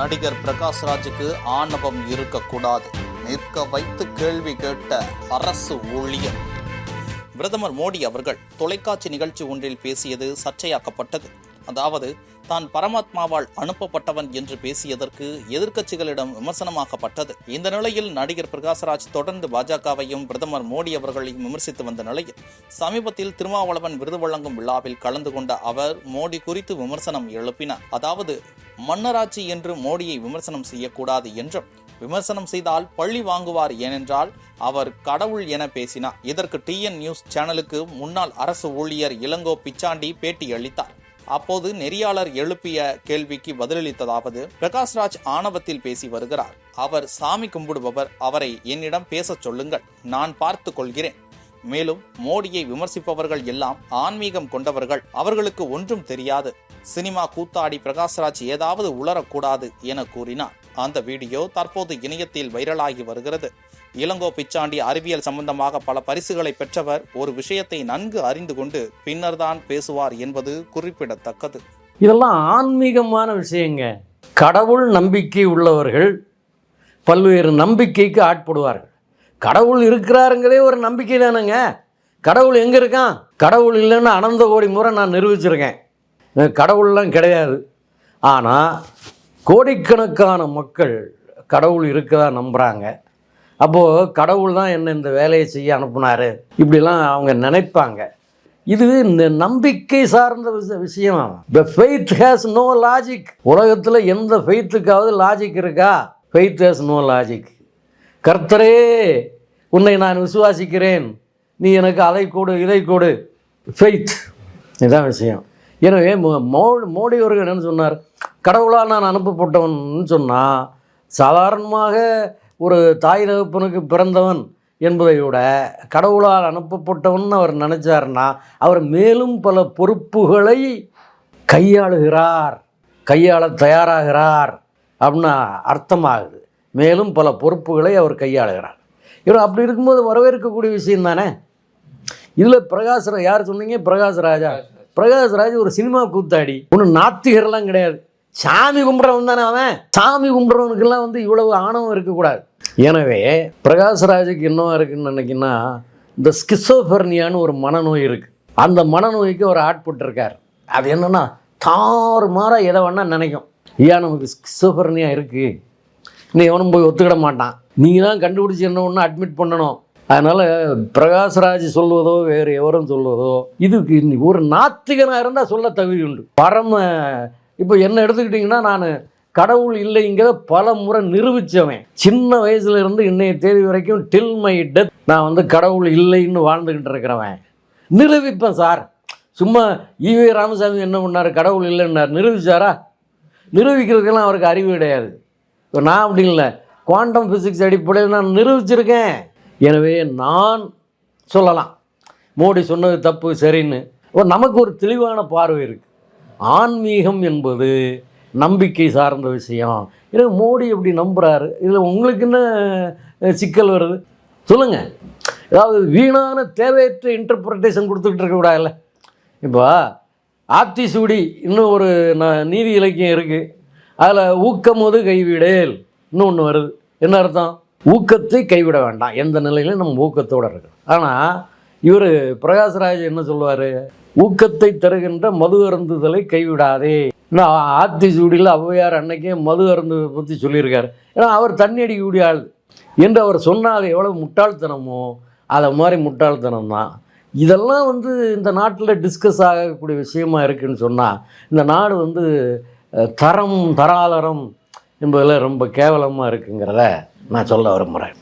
நடிகர் பிரகாஷ் ராஜுக்கு ஆணவம் இருக்கக்கூடாது. நிற்க வைத்து கேள்வி கேட்ட அரசு ஊழியர். பிரதமர் மோடி அவர்கள் தொலைக்காட்சி நிகழ்ச்சி ஒன்றில் பேசியது சர்ச்சையாக்கப்பட்டது. அதாவது தான் பரமாத்மாவால் அனுப்பப்பட்டவன் என்று பேசியதற்கு எதிர்க்கட்சிகளிடம் விமர்சனமாக்கப்பட்டது. இந்த நிலையில் நடிகர் பிரகாஷ்ராஜ் தொடர்ந்து பாஜகவையும் பிரதமர் மோடி அவர்களையும் விமர்சித்து வந்த நிலையில் சமீபத்தில் திருமாவளவன் விருது வழங்கும் விழாவில் கலந்து கொண்ட அவர் மோடி குறித்து விமர்சனம் எழுப்பினார். அதாவது மன்னராட்சி என்று மோடியை விமர்சனம் செய்யக்கூடாது என்றும் விமர்சனம் செய்தால் பள்ளி வாங்குவார் ஏனென்றால் அவர் கடவுள் என பேசினார். இதற்கு டிஎன் நியூஸ் சேனலுக்கு முன்னாள் அரசு ஊழியர் இளங்கோ பிச்சாண்டி பேட்டி அளித்தார். அப்போது நெறியாளர் எழுப்பிய கேள்விக்கு பதிலளித்ததாவது பிரகாஷ்ராஜ் ஆணவத்தில் பேசி வருகிறார். அவர் சாமி கும்பிடுபவர் அவரை என்னிடம் பேசச் சொல்லுங்கள் நான் பார்த்து கொள்கிறேன். மேலும் மோடியை விமர்சிப்பவர்கள் எல்லாம் ஆன்மீகம் கொண்டவர்கள் அவர்களுக்கு ஒன்றும் தெரியாது. சினிமா கூத்தாடி பிரகாஷ்ராஜ் ஏதாவது உளரக்கூடாது என கூறினார். அந்த வீடியோ தற்போது இணையத்தில் வைரலாகி வருகிறது. இளங்கோ பிச்சாண்டி அறிவியல் சம்பந்தமாக பல பரிசுகளை பெற்றவர் ஒரு விஷயத்தை நன்கு அறிந்து கொண்டு பின்னர்தான் பேசுவார் என்பது குறிப்பிடத்தக்கது. இதெல்லாம் ஆன்மீகமான விஷயங்க. கடவுள் நம்பிக்கை உள்ளவர்கள் பல்வேறு நம்பிக்கைக்கு ஆட்படுவார்கள். கடவுள் இருக்கிறாருங்கிறதே ஒரு நம்பிக்கை தானேங்க. கடவுள் எங்கே இருக்கான்? கடவுள் இல்லைன்னு அனந்த கோடி முறை நான் நிரூபிச்சிருக்கேன். கடவுள்லாம் கிடையாது. ஆனால் கோடிக்கணக்கான மக்கள் கடவுள் இருக்கதா நம்புகிறாங்க அப்போது கடவுள் தான் என்ன இந்த வேலையை செய்ய அனுப்புனாரு? இப்படிலாம் அவங்க நினைப்பாங்க. இது இந்த நம்பிக்கை சார்ந்த விஷயம்? The faith has no logic உலகத்தில் எந்த ஃபெய்த்துக்காவது லாஜிக் இருக்கா? ஃபெய்த் ஹேஸ் நோ லாஜிக் கர்த்தரே உன்னை நான் விசுவாசிக்கிறேன். நீ எனக்கு அதை கொடு இதை கொடு. ஃபெய்த் இதுதான் விஷயம். எனவே மோ- மோ- மோடி அவர்கள் என்ன சொன்னார்? கடவுளாக நான் அனுப்பப்பட்டவன் சொன்னால் சாதாரணமாக ஒரு தாய் தகப்பனுக்கு பிறந்தவன் என்பதை விட கடவுளால் அனுப்பப்பட்டவன் அவர் நினைச்சாருன்னா அவர் மேலும் பல பொறுப்புகளை கையாளுகிறார் கையாள தயாராகிறார் அப்படின்னா அர்த்தமாகுது. மேலும் பல பொறுப்புகளை அவர் கையாளுகிறார். இவர் அப்படி இருக்கும்போது வரவேற்கக்கூடிய விஷயம் தானே? இதில் பிரகாஷ் யார் சொன்னீங்க? பிரகாஷ் ராஜா. பிரகாஷ் ராஜ் ஒரு சினிமா கூத்தாடி. ஒன்றும் நாத்திகர்லாம் கிடையாது. சாமி கும்பிட்றவன் தானே அவன். சாமி கும்பிட்றவனுக்கெல்லாம் வந்து இவ்வளவு ஆணவம் இருக்கக்கூடாது. எனவே பிரகாஷ் ராஜுக்கு இருக்குன்னு நினைக்கின்னா இந்த ஸ்கிசோஃபர்னியான்னு ஒரு மனநோய் இருக்குது அந்த மனநோய்க்கு அவர் ஆட்பட்டிருக்கார் அது என்னன்னா தாறு மாறாக எதை வேணால் நினைக்கும். ஐயா நமக்கு ஸ்கிசோஃபர்னியா இருக்குது நீ எவனும் போய் ஒத்துக்கிட மாட்டான். நீங்கள் தான் கண்டுபிடிச்சி என்ன ஒன்று அட்மிட் பண்ணணும். அதனால் பிரகாஷ்ராஜ் சொல்வதோ வேறு எவரும் சொல்வதோ இதுக்கு ஒரு நாத்திகனாக இருந்தால் சொல்ல தகுதி உண்டு. பரம இப்போ என்ன எடுத்துக்கிட்டிங்கன்னா நான் கடவுள் இல்லைங்கிறத பல முறை நிரூபித்தவன் சின்ன வயசுல இருந்து இன்னைய தேதி வரைக்கும் டில் மை டெத் நான் வந்து கடவுள் இல்லைன்னு வாழ்ந்துக்கிட்டு இருக்கிறவன். நிரூபிப்பேன் சார். சும்மா ஈவே ராமசாமி என்ன பண்ணார்? கடவுள் இல்லைன்னார். நிரூபிச்சாரா? நிரூபிக்கிறதுக்கெல்லாம் அவருக்கு அறிவு கிடையாது. இப்போ நான் அப்படி இல்லை. குவாண்டம் ஃபிசிக்ஸ் அடிப்படையில் நான் நிரூபிச்சிருக்கேன். எனவே நான் சொல்லலாம். மோடி சொன்னது தப்பு சரின்னு. இப்போ நமக்கு ஒரு தெளிவான பார்வை இருக்குது ஆன்மீகம் என்பது நம்பிக்கை சார்ந்த விஷயம். எனவே மோடி எப்படி நம்புகிறாரு இதில் உங்களுக்கு என்ன சிக்கல் வருது? சொல்லுங்கள் அதாவது வீணான தேவையற்ற இன்டர்பிரட்டேஷன் கொடுத்துக்கிட்டு இருக்கக்கூடாதுல்ல இப்போ ஆத்திசூடி இன்னும் ஒரு ந- நீதி இலக்கியம் இருக்குது அதில் ஊக்கமது கைவிடேல் இன்னொன்று வருது. என்ன அர்த்தம்? ஊக்கத்தை கைவிட வேண்டாம். எந்த நிலையிலும் நம்ம ஊக்கத்தோடு இருக்கணும். ஆனால் இவர் பிரகாஷ்ராஜ் என்ன சொல்லுவார்? ஊக்கத்தை தருகின்ற மது அருந்துதலை கைவிடாதே. இன்னும் ஆத்திசூடியில் ஔவையார் அன்னைக்கே மது அருந்ததை பற்றி சொல்லியிருக்காரு. ஏன்னா அவர் தண்ணி அடிக்கக்கூடிய ஆள். என்று அவர் சொன்னால் அது எவ்வளோ முட்டாள்தனமோ அதை மாதிரி முட்டாள்தனம் தான். இதெல்லாம் வந்து இந்த நாட்டில் டிஸ்கஸ் ஆகக்கூடிய விஷயமா இருக்குன்னு சொன்னால் இந்த நாடு வந்து தரம் தராதரம் என்பதில் ரொம்ப கேவலமாக இருக்குங்கிறத நான் சொல்ல விரும்புகிறேன்.